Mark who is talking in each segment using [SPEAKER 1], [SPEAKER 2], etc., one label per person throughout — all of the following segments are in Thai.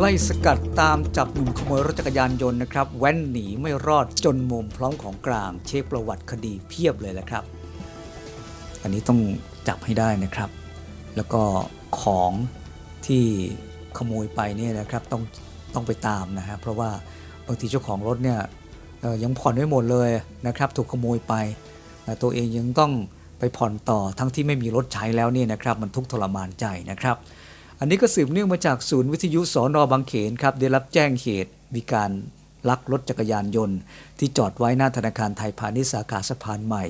[SPEAKER 1] ไล่สกัดตามจับหนุ่มขโมยรถจักรยานยนต์นะครับ แว้นหนีไม่รอดจนมุมพร้อมของกลาง เช็คประวัติคดีเพียบเลยแหละครับ อันนี้ต้องจับให้ได้นะครับ แล้วก็ของที่ขโมยไปเนี่ยนะครับต้องต้องไปตามนะฮะเพราะว่าบางทีเจ้าของรถเนี่ยยังผ่อนไม่หมดเลยนะครับ ถูกขโมยไปแต่ตัวเองยังต้องไปผ่อนต่อทั้งที่ไม่มีรถใช้แล้วเนี่ยนะครับ มันทุกข์ทรมานใจนะครับ อันนี้ก็สืบเนื่องมาจากศูนย์วิทยุสอนอบางเขนครับได้รับแจ้งเหตุมีการลักรถจักรยานยนต์ ที่จอดไว้หน้าธนาคารไทยพาณิชย์สาขาสะพานใหม่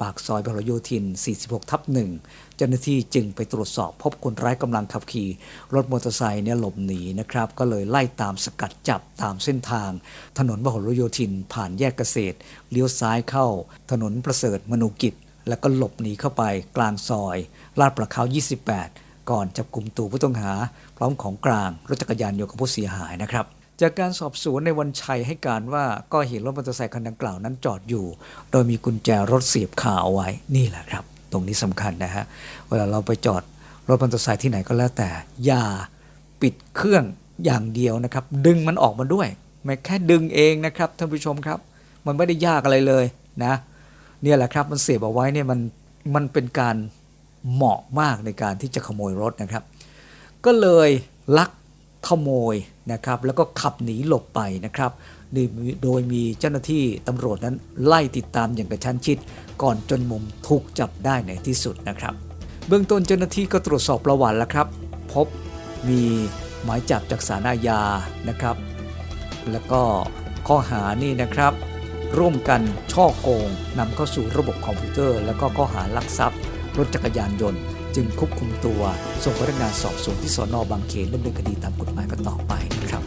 [SPEAKER 1] ปากซอยพหลโยธิน 46 ทับหนึ่งเจ้าหน้าที่จึงไปตรวจสอบพบคนร้ายกำลังขับขี่ รถมอเตอร์ไซค์เนี่ยหลบหนีนะครับ ก็เลยไล่ตามสกัดจับตามเส้นทาง ถนนพหลโยธิน ผ่านแยกเกษตร เลี้ยวซ้ายเข้า ถนนประเสริฐมนูกิจ แล้วก็หลบหนีเข้าไปกลางซอย ลาดประเขา 28 ก่อนจับกลุ่มตัวผู้ต้องหา พร้อมของกลางรถจักรยานยนต์ของผู้เสียหายนะครับจากการสอบสวนในวันชัยให้การว่าก็เห็นรถมอเตอร์ไซค์คันดังกล่าวนั้นจอดอยู่ โดยมีกุญแจรถเสียบคาเอาไว้นี่แหละครับ ตรงนี้สำคัญนะฮะเวลาเราไปจอดรถมอเตอร์ไซค์ที่ไหนก็แล้วแต่ อย่าปิดเครื่องอย่างเดียวนะครับ ดึงมันออกมาด้วยไม่แค่ดึงเองนะครับท่านผู้ชมครับ มันไม่ได้ยากอะไรเลยนะ เนี่ยแหละครับมันเสียบเอาไว้เนี่ยมันมันเป็นการ เหมาะมากในการที่จะขโมยรถนะครับ ก็เลยลักขโมยนะครับ แล้วก็ขับหนีหลบไปนะครับโดยมีเจ้าหน้าที่ตำรวจนั้นไล่ติดตามอย่างกระชั้นชิด ก่อนจนมุมถูกจับได้ในที่สุดนะครับ เบื้องต้นเจ้าหน้าที่ก็ตรวจสอบประวัติแล้วครับ พบมีหมายจับจากศาลอาญานะครับ แล้วก็ข้อหานี่นะครับ ร่วมกันช่อโกงนำเข้าสู่ระบบคอมพิวเตอร์ แล้วก็ข้อหาลักทรัพย์ รถจักรยานยนต์ จึงควบคุมตัว ส่งพนักงานสอบสวนที่สอนอบางเขนดำเนินคดีตามกฎหมายกันต่อไปนะครับ